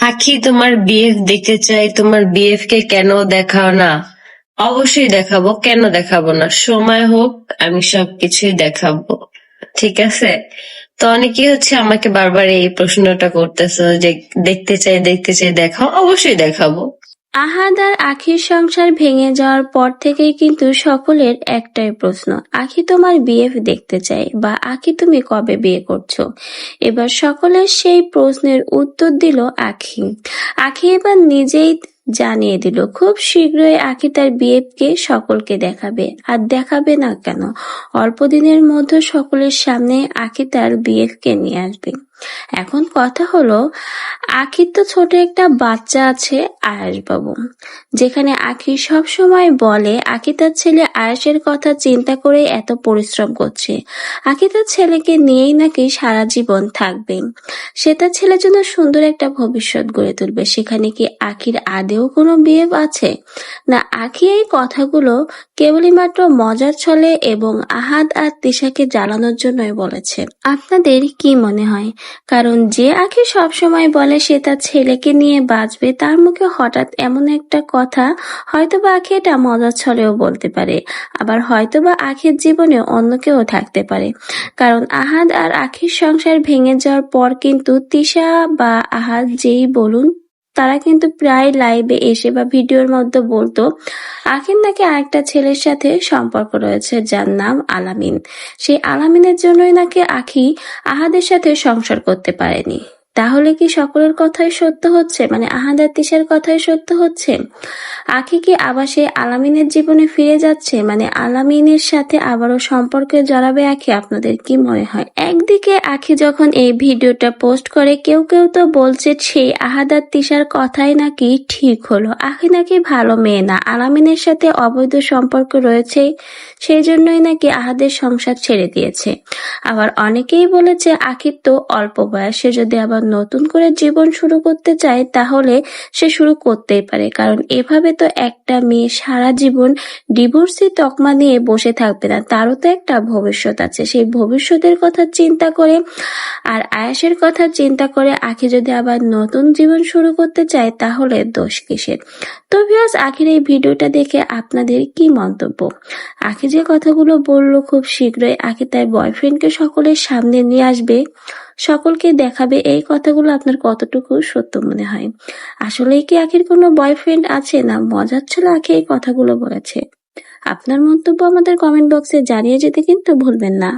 আখি তোমার বিএফ দেখতে চাই তোমার বিএফ কে কেন দেখাও না? অবশ্যই দেখাবো, কেন দেখাবো না? সময় হোক, আমি সবকিছুই দেখাবো। ঠিক আছে? তো অনেকেই হচ্ছে আমাকে বারবার এই প্রশ্নটা করতেছে যে দেখতে চাই দেখতে চাই, দেখাও, অবশ্যই দেখাবো। আহাদ আর আখির সংসার ভেঙে যাওয়ার পর থেকেই কিন্তু সকলের একটাই প্রশ্ন, আখি তোমার বিয়ে দেখতে চাই বা আখি তুমি কবে বিয়ে করছ? এবার সকলের সেই প্রশ্নের উত্তর দিল আখি। আখি এবার নিজেই জানিয়ে দিল, খুব শীঘ্রই আখি তার বিয়েকে সকলকে দেখাবে, আর দেখাবে না কেন? অল্প দিনের মধ্যে সকলের সামনে আখি তার বিয়েকে নিয়ে আসবে। এখন কথা হলো আখির তো ছোট একটা বাচ্চা আছে আয়াস বাবু যেখানে আখি সব সময় বলে, আখি তার ছেলে আয়াসের কথা চিন্তা করে এত পরিশ্রম করছে। আখি তার ছেলেকে নিয়েই নাকি সারা জীবন থাকবে। সে তার ছেলের জন্য সুন্দর একটা ভবিষ্যৎ গড়ে তুলবে। সেখানে কি আখির আদেও কোনো বিয়ে আছে? না, আখি এই কথাগুলো কেবলই মাত্র মজার ছলে এবং আহাদ আর তিশাকে জ্বালানোর জন্যই বলেছে। আপনাদের কি মনে হয়? কারণ যে আখি সবসময় বলে সে তার ছেলেকে নিয়ে বাঁচবে, তার মুখে হঠাৎ এমন একটা কথা হয়তোবা আখি এটা মজার ছলেও বলতে পারে। আবার হয়তোবা আখির জীবনে অন্য কেউ থাকতে পারে। কারণ আহাদ আর আখির সংসার ভেঙে যাওয়ার পর কিন্তু তিশা বা আহাদ যেই বলুন, তারা কিন্তু প্রায় লাইভে এসে বা ভিডিওর মধ্যে বলতো, আখির নাকি আরেকটা ছেলের সাথে সম্পর্ক রয়েছে যার নাম আলামিন। সেই আলামিনের জন্যই নাকি আখি আহাদের সাথে সংসার করতে পারেনি। তাহলে কি সকলের কথাই সত্য হচ্ছে? মানে আহাদের তিসার কথাই সত্য হচ্ছে? আখি কি আবার সেই আলামিনের জীবনে ফিরে যাচ্ছে? মানে আলামিনের সাথে আবারও সম্পর্কে জড়াবে আখি? আপনাদের কি মনে হয়? একদিকে আখি যখন এই ভিডিওটা পোস্ট করে, কেউ কেউ তো বলছে সেই আহাদার তিসার কথাই নাকি ঠিক হলো। আখি নাকি ভালো মেয়ে না। আলামিনের সাথে অবৈধ সম্পর্ক রয়েছে, সেই জন্যই নাকি আহাদের সংসার ছেড়ে দিয়েছে। আবার অনেকেই বলেছে আখির তো অল্প বয়সে যদি আবার নতুন করে জীবন শুরু করতে চায়, তাহলে সে শুরু করতেই পারে। কারণ এভাবে তো একটা মেয়ে সারা জীবন ডিভোর্সি তকমা নিয়ে বসে থাকবে না, তারও তো একটা ভবিষ্যৎ আছে। সেই ভবিষ্যতের কথা চিন্তা করে আর আয়াসের কথা চিন্তা করে আখি যদি আবার নতুন জীবন শুরু করতে চায়, তাহলে দোষ কিসের? তো ভিউয়ার্স আখির এই ভিডিওটা দেখে আপনাদের কি মন্তব্য? আখি যে কথাগুলো বলল খুব শীঘ্রই, আখি তার বয়ফ্রেন্ডকে সকলের সামনে নিয়ে আসবে। সকলকে দেখাবে এই কথাগুলো আপনার কতটুকু সত্য মনে হয়? আসলে কি আখের কোনো বয়ফ্রেন্ড আছে না মজার ছিল আখি এই কথাগুলো বলেছে? আপনার মন্তব্য আমাদের কমেন্ট বক্সে জানিয়ে যেতে কিন্তু ভুলবেন না।